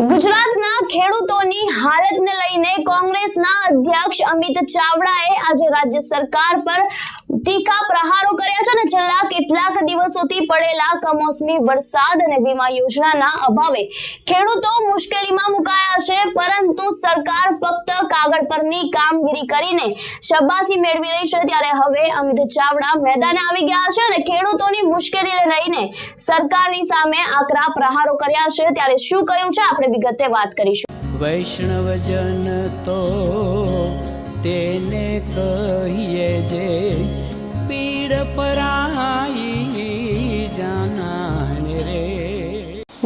ગુજરાતના ખેડૂતોની હાલતને લઈને કોંગ્રેસના અધ્યક્ષ અમિત ચાવડાએ આજે રાજ્ય સરકાર પર તીખા પ્રહારો કર્યા છે અને છેલ્લા કેટલાક દિવસોથી પડેલા કમોસમી વરસાદ અને વીમા યોજનાના અભાવે ખેડૂતો મુશ્કેલીમાં મુકાયા છે, પરંતુ સરકાર ફક્ત કાગળ પરની કામગીરી કરીને શબાસી મેળવી રહી છે. ત્યારે હવે અમિત ચાવડા મેદાને આવી ગયા છે અને ખેડૂતોની મુશ્કેલીને લઈને સરકારની સામે આકરા પ્રહારો કર્યા છે. ત્યારે શું કહ્યું છે? આપણે વિગતે વાત કરીશું. વૈષ્ણવજન તો તેને કહીએ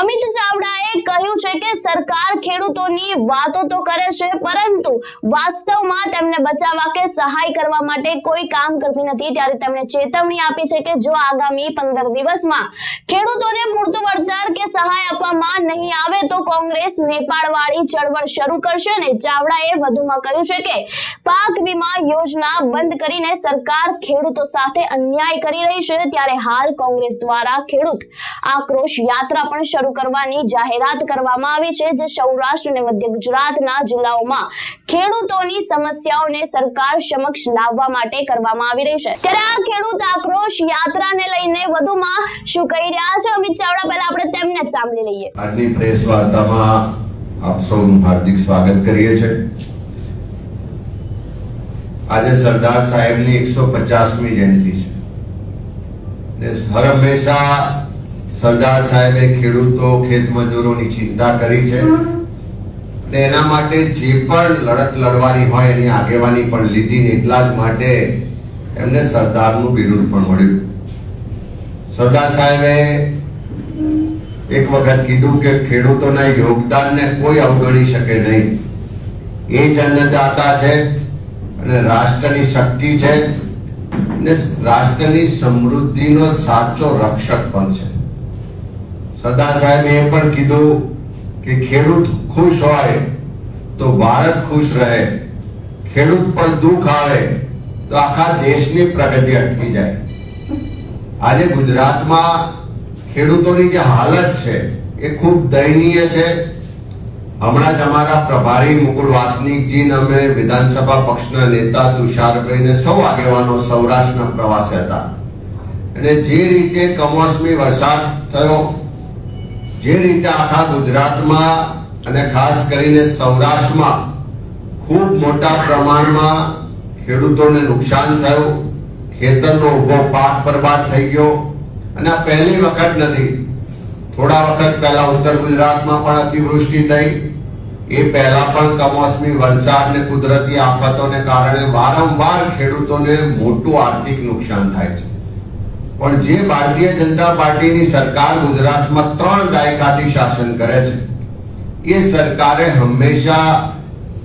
અમિત ચાવડાએ કહ્યું છે કે સરકાર ખેડૂતોની વાતો તો કરે છે, પરંતુ વાસ્તવમાં તેમને બચાવવા કે સહાય કરવા માટે કોઈ કામ કરતી નથી. ત્યારે તેમણે ચેતવણી આપી છે કે જો આગામી પંદર દિવસમાં ખેડૂતોને પૂરતું વળતર કે સહાય આપવામાં નહીં આવે, તો કોંગ્રેસ નેપાળવાળી ચળવળ શરૂ કરશે અને ચાવડાએ વધુમાં કહ્યું છે કે પાક વીમા યોજના બંધ કરીને સરકાર ખેડૂતો સાથે અન્યાય કરી રહી છે. ત્યારે હાલ કોંગ્રેસ દ્વારા ખેડૂત આક્રોશ યાત્રા પણ શરૂ કરવાની જાહેરાત કરવામાં આવી છે, જે સૌરાષ્ટ્ર અને મધ્ય ગુજરાતના જિલ્લાઓમાં ખેડૂતોની સમસ્યાઓને સરકાર સમક્ષ લાવવા માટે કરવામાં આવી રહી છે. ત્યારે આ ખેડૂત આક્રોશ યાત્રાને લઈને વધુમાં શું કહી રહ્યા છે અમિત ચાવડા? પહેલા આપણે તેમને સાંભળી લઈએ. આજની પ્રેસ વાર્તામાં આપ સૌનું હાર્દિક સ્વાગત કરીએ છીએ. આજે સરદાર સાહેબની એકસો પચાસમી જયંતિ છે. હર હંમેશા સરદાર સાહેબે ખેડૂતો ખેતમજૂરોની ચિંતા કરી છે. અને એના માટે જે પણ લડત લડવાની હોય એની આગેવાની પણ લીધી ને એટલા જ માટે એમને સરદારનું બિરુદ પણ મળ્યું. સરદાર સાહેબે એક વખત કીધું કે ખેડૂતોના યોગદાનને કોઈ અવગણી શકે નહીં. એ જ અન્નદાતા છે અને રાષ્ટ્રની શક્તિ છે. અને રાષ્ટ્રની સમૃદ્ધિનો સાચો રક્ષક પણ છે. સરદાર સાહેબે એ પણ કીધું કે ખેડૂત ખુશ હોય તો ભારત ખુશ રહે. ખેડૂત પર દુઃખ આવે તો આખા દેશની પ્રગતિ અટકી જાય. આજે ગુજરાતમાં ખેડૂતોની જે હાલત છે એ ખૂબ દયનીય છે. હમણાં જ અમારા પ્રભારી મુકુલ વાસનિકજી ને અમે વિધાનસભા પક્ષના નેતા તુષારભાઈ ને સૌ આગેવાનો સૌરાષ્ટ્રના પ્રવાસે હતા. અને જે રીતે કમોસમી વરસાદ થયો જે રીતે આખા ગુજરાતમાં અને ખાસ કરીને સૌરાષ્ટ્રમાં ખૂબ મોટા પ્રમાણમાં ખેડૂતોને નુકસાન થયું, ખેતરનો ઊભો પાક બરબાદ થઈ ગયો. અને આ પહેલી વખત નથી, થોડા વખત પહેલા ઉત્તર ગુજરાતમાં પણ અતિવૃષ્ટિ થઈ. એ પહેલા પણ કમોસમી વરસાદ ને કુદરતી આફતોને કારણે વારંવાર ખેડૂતોને મોટું આર્થિક નુકસાન થાય છે. પણ જે ભારતીય જનતા પાર્ટીની સરકાર ગુજરાતમાં ત્રણ દાયકાથી શાસન કરે છે, એ સરકારે હંમેશા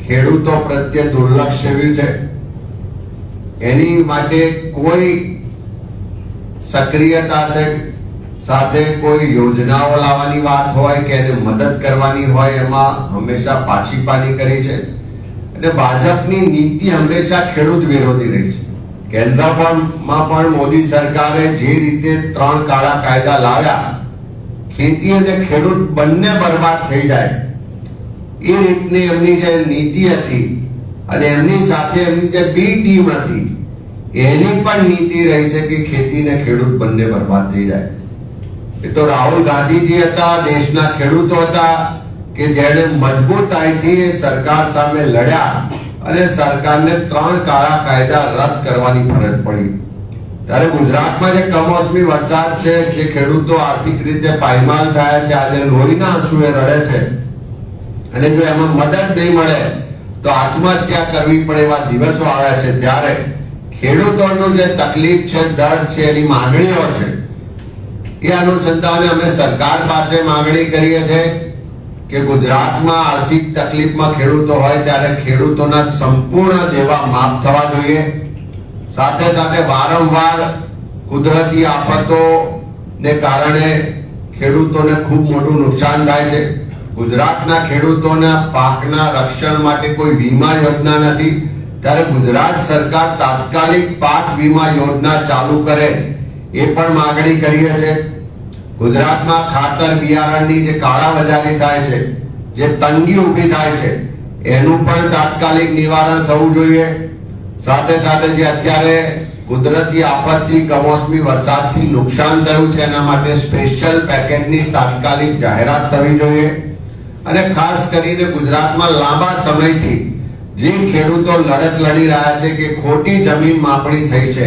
ખેડૂતો પ્રત્યે દુર્લક્ષ સેવ્યું છે. એની માટે કોઈ સક્રિયતા છે, સાથે કોઈ યોજનાઓ લાવવાની વાત હોય કે એને મદદ કરવાની હોય, એમાં હંમેશા પાછી પાની કરી છે. અને ભાજપની નીતિ હંમેશા ખેડૂત વિરોધી રહી છે. કેન્દ્રમાં પણ મોદી સરકારે જે રીતે ત્રણ કાળા કાયદા લાવ્યા, ખેતી અને ખેડૂત બંને બરબાદ થઈ જાય. એ રીતની એમની જે નીતિ હતી અને એમની સાથે એમની જે બી ટીમ હતી, એની પણ નીતિ રહી છે કે ખેતી ને ખેડૂત બંને બરબાદ થઈ જાય. એ તો રાહુલ ગાંધીજી હતા, દેશના ખેડૂતો હતા, કે જેણે મજબૂતાઈથી સરકાર સામે લડ્યા અને સરકારને ત્રણ કાળા કાયદા રદ કરવાની ફરજ પડી. ત્યારે ગુજરાતમાં જે કમોસમી વરસાદ છે, જે ખેડૂતો આર્થિક રીતે પાયમાલ થયા છે, આજે લોહીના આંસુએ રડે છે, અને જો એમાં મદદ નહીં મળે, તો આત્મહત્યા કરવી પડે એવા દિવસો આવ્યા છે, ત્યારે ખેડૂતોનું જે તકલીફ છે, દર્દ છે, એની માંગણીઓ છે, એ અનુસંધાને અમે સરકાર પાસે માંગણી કરીએ છીએ. કે ગુજરાતમાં આર્થિક તકલીફમાં ખેડૂતો હોય ત્યારે ખેડૂતોના સંપૂર્ણ જેવા માફ થવા જોઈએ. સાથે સાથે વારંવાર કુદરતી આફતો ને કારણે ખેડૂતોને ખૂબ મોટું નુકસાન થાય છે. ગુજરાતના ખેડૂતોના પાકના રક્ષણ માટે કોઈ વીમા યોજના નથી. ત્યારે ગુજરાત સરકાર તાત્કાલિક પાક વીમા યોજના ચાલુ કરે. એ પણ માગણી કરીએ છે ગુજરાતમાં ખાતર બિયારણની જે કાળાબજારી થાય છે, જે તંગી ઊભી થાય છે, એનું પણ તાત્કાલિક નિવારણ થવું જોઈએ. સાથે સાથે જે અત્યારે કુદરતી આપત્તિ, કમોસમી વરસાદથી નુકસાન થયું છે, એના માટે સ્પેશિયલ પેકેજની તાત્કાલિક જાહેરાત થવી જોઈએ. અને ખાસ કરીને ગુજરાતમાં લાંબા સમયથી જે ખેડૂતો લડત લડી રહ્યા છે કે ખોટી જમીન માપણી થઈ છે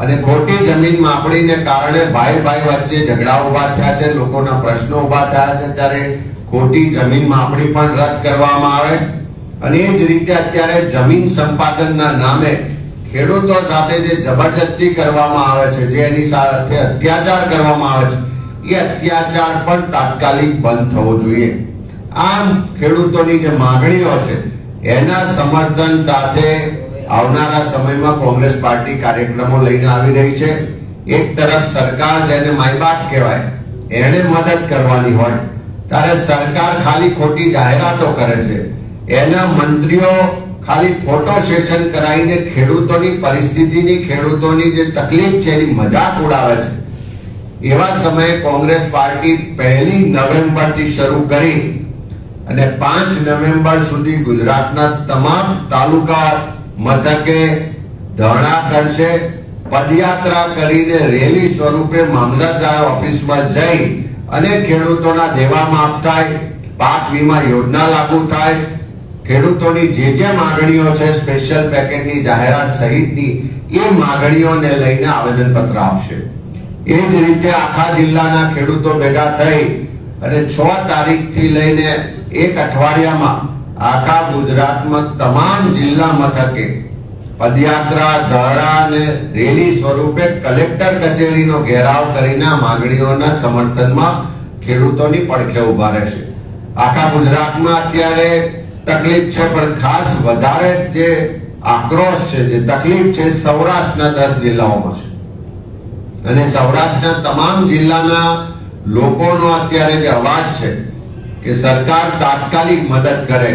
અને ખોટી જમીન માપણીને કારણે ભાઈ ભાઈ વચ્ચે ઝઘડા ઊભા થયા છે, લોકોના પ્રશ્નો ઊભા થયા છે. ત્યારે ખોટી જમીન માપણી પણ રદ કરવામાં આવે. અને એ જ રીતે અત્યારે જમીન સંપાદનના નામે ખેડૂતો સાથે જે જબરજસ્તી કરવામાં આવે છે, જે એની સાથે અત્યાચાર કરવામાં આવે છે, એ અત્યાચાર પણ તાત્કાલિક બંધ થવો જોઈએ. આમ ખેડૂતોની જે માંગણીઓ છે, એના સમર્થન સાથે આવનારા સમયમાં કોંગ્રેસ પાર્ટી કાર્યક્રમો લઈને આવી રહી છે. એક તરફ સરકાર જેને માયબાપ કહેવાય એને મદદ કરવાની હોય, ત્યારે સરકાર ખાલી ખોટી જાહેરાતો કરે છે. એના મંત્રીઓ ખાલી ફોટો સેશન કરાવીને ખેડૂતોની પરિસ્થિતિની, ખેડૂતોની જે તકલીફ છે એની મજાક ઉડાવે છે. એવા સમયે કોંગ્રેસ પાર્ટી પહેલી નવેમ્બરથી શરૂ કરી અને પાંચ નવેમ્બર સુધી ગુજરાતના તમામ તાલુકા મથકે ધરણા કરશે, પદયાત્રા કરીને રેલી સ્વરૂપે મામલતદાર ઓફિસમાં જઈ અને ખેડૂતોના દેવા માફ થાય પાક વીમા યોજના લાગુ થાય. ખેડૂતોની જે જે માગણીઓ છે સ્પેશિયલ પેકેજની જાહેરાત સહિતની, એ માગણીઓને લઈને આવેદનપત્ર આપશે. એ જ રીતે આખા જિલ્લાના ખેડૂતો ભેગા થઈ અને છ તારીખથી લઈને એક અઠવાડિયામાં આખા ગુજરાતમાં તમામ જિલ્લા મથકે પદયાત્રા ધારા અને રેલી સ્વરૂપે કલેક્ટર કચેરીનો ઘેરાવ કરીને માંગણીઓના સમર્થનમાં ખેડૂતોની પડખે ઊભા રહેશે. આખા ગુજરાતમાં અત્યારે તકલીફ છે, પણ ખાસ વધારે જે આક્રોશ છે, જે તકલીફ છે સૌરાષ્ટ્રના દસ જિલ્લાઓમાં છે. અને સૌરાષ્ટ્રના તમામ જિલ્લાના લોકોનો અત્યારે જે અવાજ છે કે સરકાર તાત્કાલિક મદદ કરે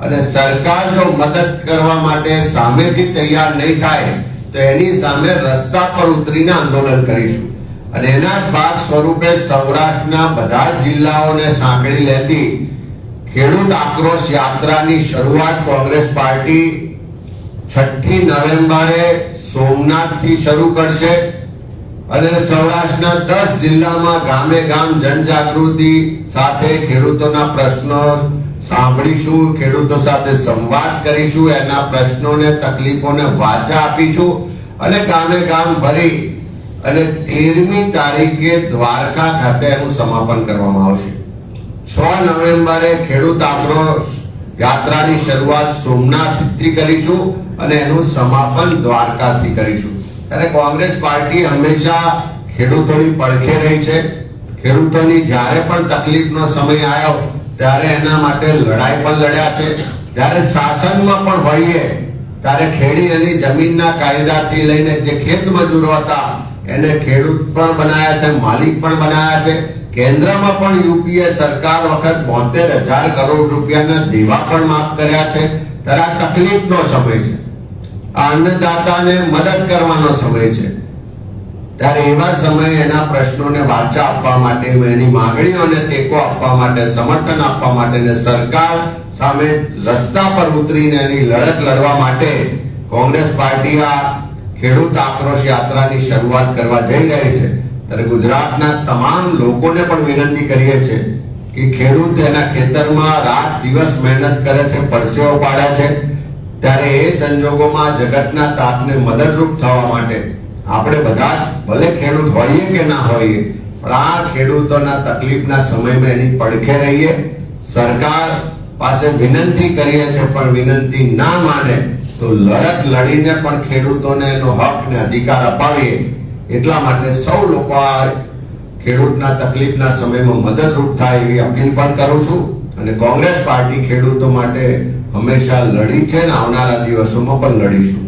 અને સરકાર જો મદદ કરવા માટે સામેથી તૈયાર નહીં થાય, તો એની સામે રસ્તા પર ઉતરીને આંદોલન કરીશું. અને એના ભાગ સ્વરૂપે સૌરાષ્ટ્રના બધા જિલ્લાઓને સાંકળી લેતી ખેડૂત આક્રોશ યાત્રાની શરૂઆત કોંગ્રેસ પાર્ટી છઠ્ઠી નવેમ્બરે સોમનાથથી શરૂ કરશે. અને સૌરાષ્ટ્રના દસ જિલ્લામાં ગામે ગામ જનજાગૃતિ સાથે ખેડૂતોના પ્રશ્નો સાંભળીશું, ખેડૂતો સાથે સંવાદ કરીશું, એના પ્રશ્નોને, તકલીફોને વાચા આપીશું અને ગામે ગામ ભરી અને તેરમી તારીખે દ્વારકા ખાતે એનું સમાપન કરવામાં આવશે. છ નવેમ્બરે ખેડૂત આક્રોશ યાત્રાની શરૂઆત સોમનાથથી કરીશું અને એનું સમાપન દ્વારકાથી કરીશું. ત્યારે કોંગ્રેસ પાર્ટી હંમેશા ખેડૂતોની પડખે રહી છે. ખેડૂતોની જ્યારે પણ તકલીફનો સમય આવ્યો, ત્યારે એના માટે લડાઈ પણ લડ્યા છે. જ્યારે શાસનમાં પણ હોઈએ, ત્યારે ખેડી અને જમીનના કાયદાથી લઈને જે ખેત મજૂરો હતા, એને ખેડૂત પણ બનાયા છે, માલિક પણ બનાયા છે. કેન્દ્રમાં પણ યુપીએ સરકાર વખત બોતેર હજાર કરોડ રૂપિયાના દેવા પણ માફ કર્યા છે. ત્યારે આ તકલીફનો સમય છે. આ અન્નદાતાને મદદ કરવાનો સમય છે. ત્યારે એવા સમયે એના પ્રશ્નોને વાચા આપવા માટે એની માંગણીઓને ટેકો આપવા માટે, સમર્થન આપવા માટે ને સરકાર સામે રસ્તા પર ઉતરીને એની લડત લડવા માટે કોંગ્રેસ પાર્ટી આ ખેડૂત આક્રોશ યાત્રાની શરૂઆત કરવા જઈ રહી છે. ત્યારે ગુજરાતના તમામ લોકોને પણ વિનંતી કરીએ છે કે ખેડૂત એના ખેતરમાં રાત દિવસ મહેનત કરે છે, પરસેવો પાડે છે. ત્યારે એ સંજોગોમાં જગતના તાપને મદદરૂપ થવા માટે આપણે બધા ભલે ખેડૂત હોઈએ કે ના હોઈએ, પણ આ ખેડૂતોના તકલીફના સમયમાં એની પડખે રહીએ. સરકાર પાસે વિનંતી કરીએ છે પણ વિનંતી ના માને તો લડત લડીને પણ ખેડૂતોને એનો હક ને અધિકાર અપાવીએ. એટલા માટે સૌ લોકો આ ખેડૂતના તકલીફના સમયમાં મદદરૂપ થાય એવી અપીલ પણ કરું છું. અને કોંગ્રેસ પાર્ટી ખેડૂતો માટે હંમેશા લડી છે ને આવનારા દિવસોમાં પણ લડીશું.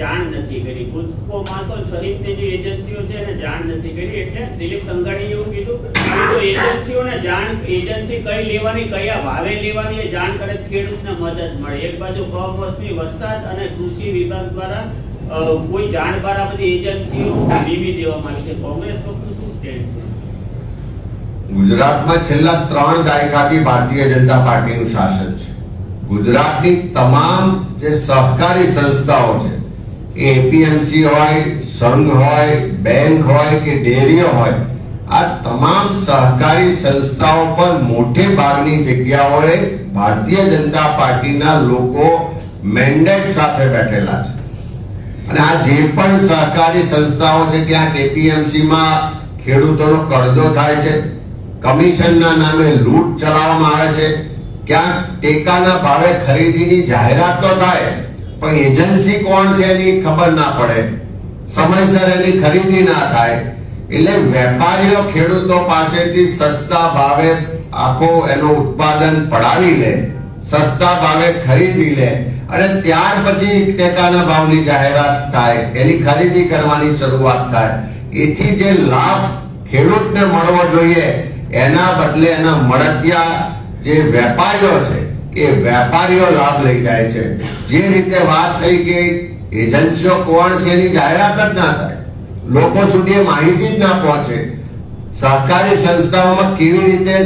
જાણ નથી કરી. ગુજકો એટલે દિલીપ સંઘાણીએ એવું કીધું જો એજન્સીઓને જાણ, એજન્સી કઈ લેવાની, કયા ભાવે લેવાની જાણ કરે ખેડૂત ખેડૂતને મદદ મળે. એક બાજુ કમોસમી વરસાદ અને કૃષિ વિભાગ દ્વારા કોઈ જાણ બાર આ બધી એજન્સીઓ નિયમી દેવામાં આવી છે કોંગ્રેસ પક્ષનું શું સ્ટેન્ડ છે? ગુજરાતમાં છેલ્લા ત્રણ દાયકાથી ભારતીય જનતા પાર્ટીનું શાસન છે. ગુજરાતની તમામ જે સહકારી સંસ્થાઓ છે, એ એપીએમસી હોય, સંઘ હોય, બેંક હોય કે ડેરીઓ હોય, આ તમામ સહકારી સંસ્થાઓ પર મોટે ભાગની જગ્યાઓએ ભારતીય જનતા પાર્ટીના લોકો મેન્ડેટ સાથે બેઠેલા છે. અને આ જે પણ સહકારી સંસ્થાઓ છે, ત્યાં કેપીએમસીમાં ખેડૂતોનો કરજો થાય છે. કમિશનના નામે લૂંટ ચલાવવામાં આવે છે. ક્યાંક ટેકાના ભાવે ખરીદીની જાહેરાત તો થાય, પણ એજન્સી કોણ છે એની ખબર ના પડે. સમયસર એની ખરીદી ના થાય. એટલે વેપારીઓ ખેડૂતો પાસેથી સસ્તા ભાવે આખો એનો ઉત્પાદન પડાવી લે. સસ્તા ભાવે ખરીદી લે અને ત્યાર પછી ટેકાના ભાવની જાહેરાત થાય, એની ખરીદી કરવાની શરૂઆત થાય. એથી જે લાભ ખેડૂતને મળવો જોઈએ, એના બદલે એના મળતિયા જે વેપારીઓ છે, એ વેપારીઓ લાભ લઈ જાય છે. જે રીતે વાત થઈ કે એજન્સીઓ કોણ છે, એની જાહેરાત જ ના થાય. લોકો સુધી માહિતી જ ના પહોંચે. સહકારી સંસ્થાઓમાં કેવી રીતે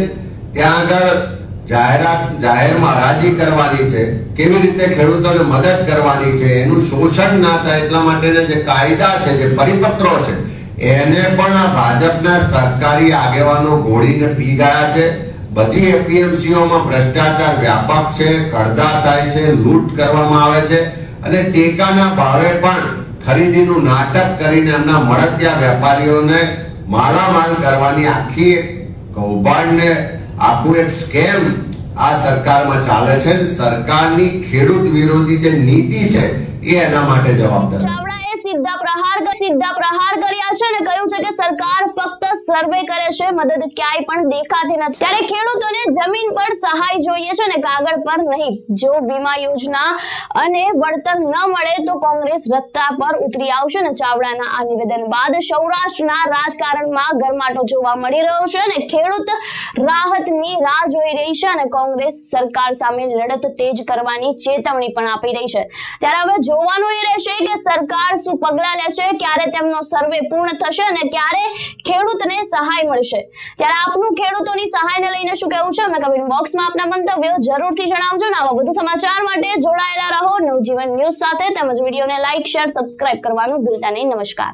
ત્યાં આગળ જાહેરાત જાહેરમાં રાજી કરવાની છે, કેવી રીતે ખેડૂતોને મદદ કરવાની છે, એનું શોષણ ના થાય એટલા માટેના જે કાયદા છે, જે પરિપત્રો છે, એને પણ આ ભાજપના સરકારી આગેવાનો ઘોડીને પી ગયા છે. બધી એપીએમસીઓમાં ભ્રષ્ટાચાર વ્યાપક છે, કડધા થાય છે, લૂંટ કરવામાં આવે છે અને ટેકાના ભાવે પણ ખરીદીનું નાટક કરીને એમના મળતિયા વેપારીઓને માલામાલ કરવાની આખી કૌભાંડને આખું એક સ્કેમ આ સરકારમાં ચાલે છે સરકારની ખેડૂત વિરોધી જે નીતિ છે એ એના માટે જવાબદાર. ચાવડાએ સીધા પ્રહાર સીધા પ્રહાર કર્યા છે કહ્યું છે કે સરકાર ફક્ત સર્વે કરે છે, મદદ ક્યાંય પણ દેખાતી નથી. ત્યારે ખેડૂતોને જમીન પર સહાય જોઈએ છે અને કાગળ પર નહીં. જો વીમા યોજના અને વળતર ન મળે તો કોંગ્રેસ રત્તા પર ઉતરી આવશે અને ચાવડાના આ નિવેદન બાદ સૌરાષ્ટ્રના રાજકારણમાં ગરમાટો જોવા મળી રહ્યો છે અને ખેડૂત રાહતની રાહ જોઈ રહી છે અને કોંગ્રેસ સરકાર સામે લડત તેજ કરવાની ચેતવણી પણ આપી રહી છે. ત્યારે હવે જોવાનું એ રહેશે કે સરકાર શું પગલાં લેશે, ક્યારે તેમનો સર્વે પૂર્ણ થશે અને ક્યારે ખેડૂતને સહાય મળશે. ત્યારે આપનું ખેડૂતોની સહાયને લઈને શું કહેવું છે? અમને કમેન્ટ બોક્સમાં આપના મંતવ્યો જરૂરથી જણાવજો અને આવા વધુ સમાચાર માટે જોડાયેલા રહો. નવજીવન ન્યૂઝ સાથે તેમજ વિડીયોને લાઇક શેર, સબસ્ક્રાઇબ કરવાનું ભૂલતા નહીં. નમસ્કાર.